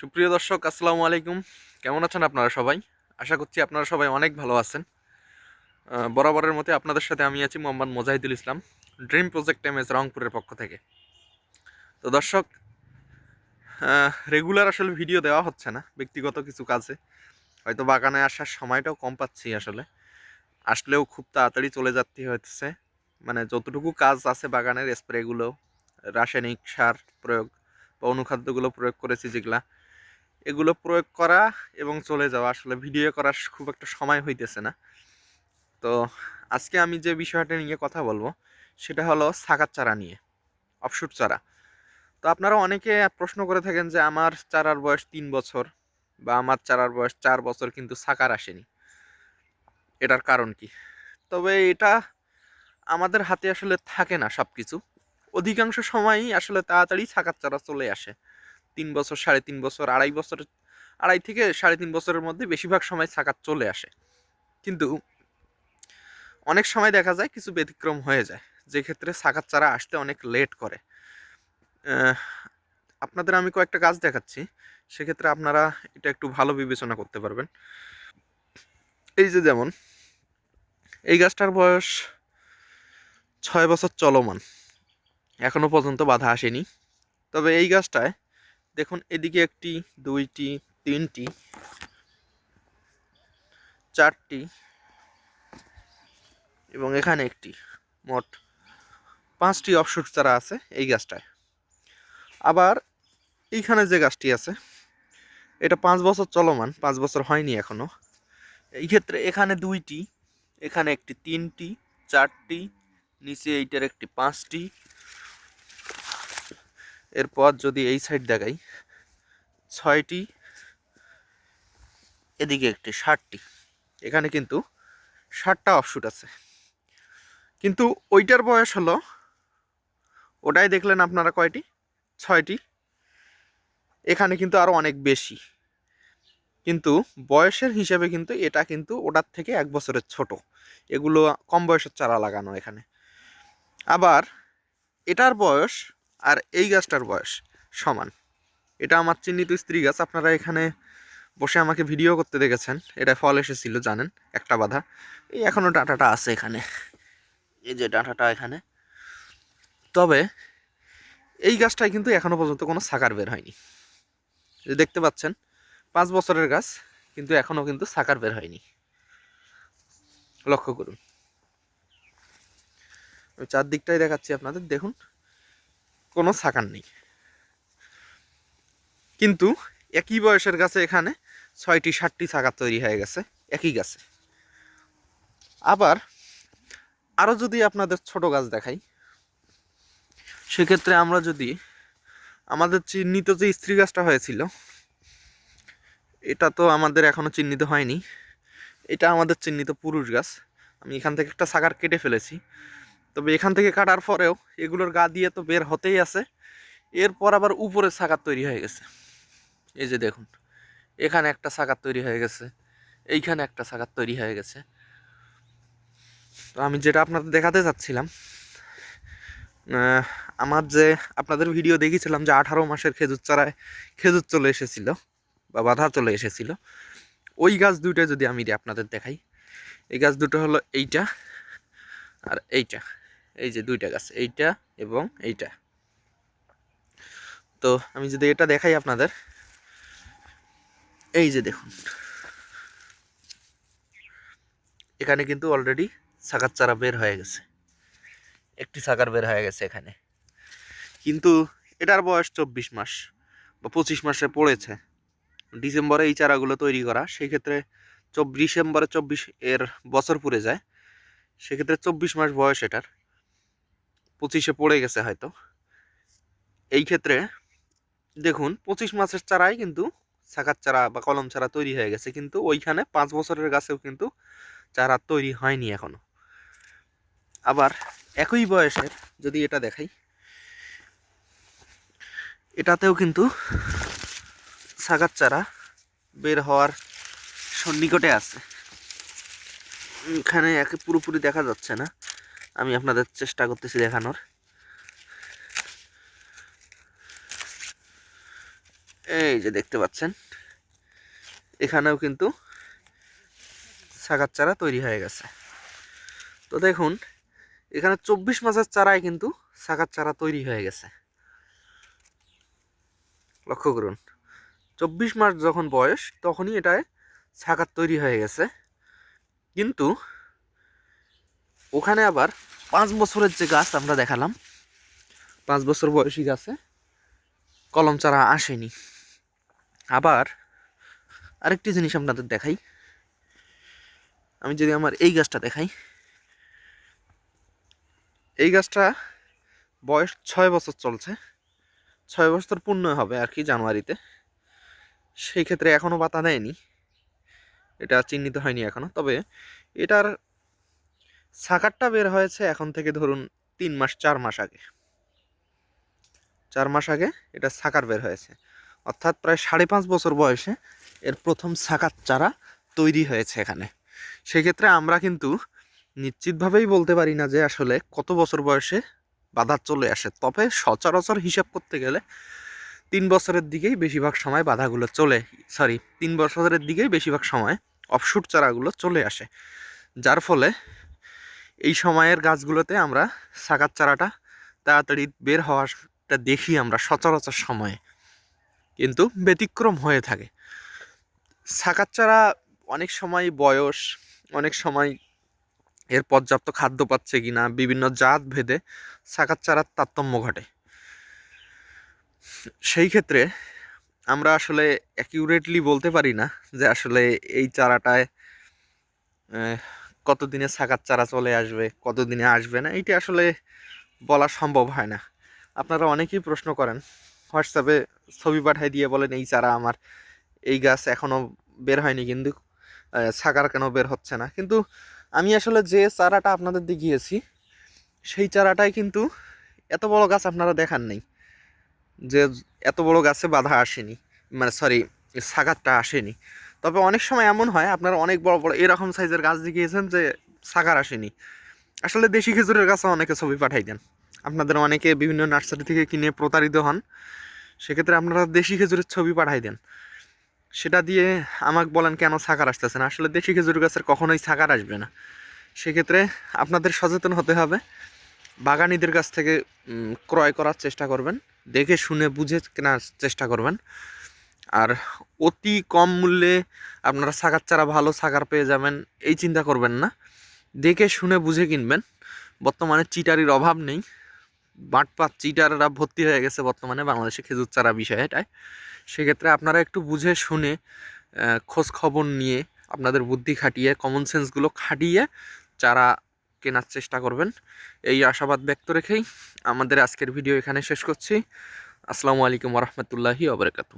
সুপ্রিয় দর্শক, আসসালামু আলাইকুম। কেমন আছেন আপনারা সবাই? আশা করছি আপনারা সবাই অনেক ভালো আছেন। বরাবরের মতে আপনাদের সাথে আমি আছি Mohammad Mojahidul Islam dream project M S রংপুরের পক্ষ থেকে। তো দর্শক রেগুলার আসলে ভিডিও দেওয়া হচ্ছে না, ব্যক্তিগত কিছু কাজে। হয়তো বাগানে আসার সময়টাও কম পাচ্ছি আসলে। আসলেও খুব তাড়াতাড়ি চলে যাতে হচ্ছে মানে যতটুকু কাজ আছে বাগানের স্প্রেগুলো রাসায়নিক সার প্রয়োগ বা অনুখাদ্যগুলো প্রয়োগ করেছি যেগুলা এগুলো প্রয়োগ করা এবং চলে যাওয়া। আসলে ভিডিও করার খুব একটা সময় হইতেছে না। তো আজকে আমি যে বিষয়টা নিয়ে কথা বলব, সেটা হলো সাকার চারা নিয়ে অফশুট চারা। তো আপনারা অনেকে প্রশ্ন করে থাকেন যে, আমার চারার বয়স তিন বছর বা আমার চারার বয়স চার বছর কিন্তু সাকার আসেনি। এটার কারণ কি? তবে এটা আমাদের হাতে আসলে থাকে না সব কিছু অধিকাংশ সময়ই আসলে তাড়াতাড়ি সাকার চারা চলে আসে। তিন বছর, সাড়ে তিন বছর, আড়াই বছর, আড়াই থেকে সাড়ে তিন বছরের মধ্যে বেশিরভাগ সময় সাকাত চলে আসে। কিন্তু অনেক সময় দেখা যায় কিছু ব্যতিক্রম হয়ে যায়, যে ক্ষেত্রে সাকাত চারা আসতে অনেক লেট করে। আপনাদের আমি কয়েকটা গাছ দেখাচ্ছি, সেক্ষেত্রে আপনারা এটা একটু ভালো বিবেচনা করতে পারবেন। এই যে যেমন, এই গাছটার বয়স ছয় বছর চলমান, এখনও পর্যন্ত বাধা আসেনি। তবে এই গাছটায় দেখুন, এদিকে একটি, দুইটি, তিনটি, চারটি, এবং এখানে একটি, মোট পাঁচটি অফশুট চারা আছে এই গাছটায়। আবার এইখানে যে গাছটি আছে, এটা পাঁচ বছর চলমান, পাঁচ বছর হয়নি এখনও। এই ক্ষেত্রে এখানে দুইটি, এখানে একটি তিনটি, চারটি, নিচে এইটার একটি পাঁচটি এরপর যদি এই সাইড দেখাই, ছয়টি, এদিকে একটি ষাটটি। এখানে কিন্তু ষাটটা অফশুট আছে। কিন্তু ওইটার বয়স হলো, ওটাই দেখলেন আপনারা কয়টি? ছয়টি। এখানে কিন্তু আরও অনেক বেশি। কিন্তু বয়সের হিসেবে কিন্তু এটা কিন্তু ওটার থেকে এক বছরের ছোট। এগুলো কম বয়সের চারা লাগানো এখানে। আবার এটার বয়স আর এই গাছটার বয়স সমান। এটা আমার চিহ্নিত স্ত্রী গাছ, আপনারা এখানে বসে আমাকে ভিডিও করতে দেখেছেন। এটা ফল এসেছিল, জানেন, একটা বাধা। এই এখনও ডাঁটাটা আছে এখানে। এই যে ডাঁটাটা এখানে। তবে এই গাছটায় কিন্তু এখনও পর্যন্ত কোনো সাকার বের হয়নি। দেখতে পাচ্ছেন, পাঁচ বছরের গাছ, কিন্তু এখনও কিন্তু সাকার বের হয়নি। লক্ষ্য করুন। আমি চারদিকটাই দেখাচ্ছি আপনাদের, দেখুন। কোনো সাকার নেই। কিন্তু একই বয়সের গাছে এখানে ছয়টি ষাটটি সাকার তৈরি হয়ে গেছে, একই গাছে। আবার আরও যদি আপনাদের ছোট গাছ দেখাই, সেক্ষেত্রে আমরা যদি আমাদের চিহ্নিত যে স্ত্রী গাছটা হয়েছিল, এটা তো আমাদের এখনও চিহ্নিত হয়নি। এটা আমাদের চিহ্নিত পুরুষ গাছ। আমি এখান থেকে একটা সাকার কেটে ফেলেছি। তবে এখান থেকে কাটার পরেও এগুলোর গা দিয়ে তো বের হতেই আছে। এরপর আবার উপরে সাকার তৈরি হয়ে গেছে। এই যে দেখুন, এখানে একটা সাকার তৈরি হয়ে গেছে, এইখানে একটা সাকার তৈরি হয়ে গেছে। তো আমি যেটা আপনাদের দেখাতে চাচ্ছিলাম আমার যে আপনাদের ভিডিও দেখেছিলাম যে আঠারো মাসের খেজুর চারায় খেজুর চলে এসেছিল বা বাধা চলে এসেছিল, ওই গাছ দুইটা যদি আমি আপনাদের দেখাই, এই গাছ দুটো হলো এইটা আর এইটা। এই যে দুইটা গাছ, এইটা এবং এইটা। তো আমি যদি এটা দেখাই আপনাদের, এই যে দেখুন। এখানে কিন্তু অলরেডি সাকার চারা বের হয়ে গেছে। একটি সাকার বের হয়ে গেছে এখানে। কিন্তু এটার বয়স চব্বিশ মাস বা পঁচিশ মাসে পড়েছে। ডিসেম্বরে এই চারাগুলো তৈরি করা সেই ক্ষেত্রে চব্বিশ ডিসেম্বরে চব্বিশ এর বছর পুড়ে যায়। সেক্ষেত্রে চব্বিশ মাস বয়স এটার। পঁচিশে পড়ে গেছে হয়তো। এই ক্ষেত্রে দেখুন, পঁচিশ মাসের চারাই কিন্তু শাখার চারা বা কলম চারা তৈরি হয়ে গেছে। কিন্তু ওইখানে পাঁচ বছরের গাছেও কিন্তু চারা তৈরি হয়নি এখনও। আবার একই বয়সের যদি এটা দেখাই, এটাতেও কিন্তু শাখার চারা বের হওয়ার সন্নিকটে আছে। এখানে একে পুরোপুরি দেখা যাচ্ছে না। আমি আপনাদের চেষ্টা করতেছি দেখানোর। এই যে দেখতে পাচ্ছেন, এখানেও কিন্তু শাকার চারা তৈরি হয়ে গেছে। তো দেখুন, এখানে চব্বিশ মাসের চারায় কিন্তু শাকার চারা তৈরি হয়ে গেছে। লক্ষ্য করুন, চব্বিশ মাস যখন বয়স, তখনই এটায় শাকার তৈরি হয়ে গেছে। কিন্তু ওখানে আবার পাঁচ বছরের যে গাছ আমরা দেখালাম, পাঁচ বছর বয়সী গাছে কলম চারা আসেনি। আবার আরেকটি জিনিস আপনাদের দেখাই। আমি যদি আমার এই গাছটা দেখাই। এই গাছটা বয়স ছয় বছর চলছে। ছয় বছর পূর্ণ হবে আর কি জানুয়ারিতে। সেই ক্ষেত্রে এখনও পাতা দেয়নি। এটা চিহ্নিত হয়নি এখনও। তবে এটার সাকারটা বের হয়েছে এখন থেকে ধরুন তিন মাস, চার মাস আগে। চার মাস আগে এটা সাকার বের হয়েছে। অর্থাৎ প্রায় সাড়ে পাঁচ বছর বয়সে এর প্রথম সাকার চারা তৈরি হয়েছে এখানে। সেক্ষেত্রে আমরা কিন্তু নিশ্চিতভাবেই বলতে পারি না যে আসলে কত বছর বয়সে বাধা চলে আসে। তবে সচরাচর হিসাব করতে গেলে তিন বছরের দিকেই বেশিরভাগ সময় বাধাগুলো চলে সরি তিন বছরের দিকেই বেশিরভাগ সময় অফশুট চারাগুলো চলে আসে। যার ফলে এই সময়ের গাছগুলোতে আমরা সাকার চারাটা তাড়াতাড়ি বের হওয়াটা দেখি আমরা সচরাচর সময়ে। কিন্তু ব্যতিক্রম হয়ে থাকে। সাকার চারা অনেক সময় বয়স, অনেক সময় এর পর্যাপ্ত খাদ্য পাচ্ছে কি না বিভিন্ন জাত ভেদে সাকার চারার তারতম্য ঘটে। সেই ক্ষেত্রে আমরা আসলে অ্যাকিউরেটলি বলতে পারি না যে আসলে এই চারাটায় কতদিনে সাকার চারা চলে আসবে, কতদিনে আসবে না, এইটি আসলে বলা সম্ভব হয় না। আপনারা অনেকেই প্রশ্ন করেন, হোয়াটসঅ্যাপে ছবি পাঠাই দিয়ে বলেন, এই চারা আমার, এই গাছ এখনও বের হয়নি কিন্তু সাকার কেন বের হচ্ছে না? কিন্তু আমি আসলে যে চারাটা আপনাদের দেখিয়েছি, সেই চারাটাই কিন্তু এত বড় গাছ আপনারা দেখান নেই, যে এত বড় গাছে বাধা আসেনি মানে সরি সাগারটা আসেনি। তবে অনেক সময় এমন হয়, আপনারা অনেক বড় বড় এরকম সাইজের গাছ দেখিয়েছেন যে সাগার আসেনি। আসলে দেশি খেজুরের গাছে অনেকে ছবি পাঠাই দেন। আপনাদের অনেকে বিভিন্ন নার্সারি থেকে কিনে প্রতারিত হন, সেক্ষেত্রে আপনারা দেশি খেজুরের ছবি পাঠাই দেন। সেটা দিয়ে আমাকে বলেন কেন সাকার আসতেছে না? আসলে দেশি খেজুর গাছের কখনোই সাকার আসবে না। সেক্ষেত্রে আপনাদের সচেতন হতে হবে। বাগানিদের কাছ থেকে ক্রয় করার চেষ্টা করবেন। দেখে শুনে বুঝে কেনার চেষ্টা করবেন। আর অতি কম মূল্যে আপনারা সাকার চারা ভালো সাকার পেয়ে যাবেন, এই চিন্তা করবেন না। দেখে শুনে বুঝে কিনবেন। বর্তমানে চিটারির অভাব নেই। বাটপাত চিটাররা ভর্তি হয়ে গেছে বর্তমানে বাংলাদেশে খেজুর চারা বিষয়ে এটাই সেক্ষেত্রে আপনারা একটু বুঝে শুনে খোঁজ খবর নিয়ে আপনাদের বুদ্ধি খাটিয়ে কমন সেন্সগুলো খাটিয়ে চারা কেনার চেষ্টা করবেন। এই আশাবাদ ব্যক্ত রেখেই আমাদের আজকের ভিডিও এখানে শেষ করছি। আসসালামু আলাইকুম রহমতুল্লাহি ওবরাকাতু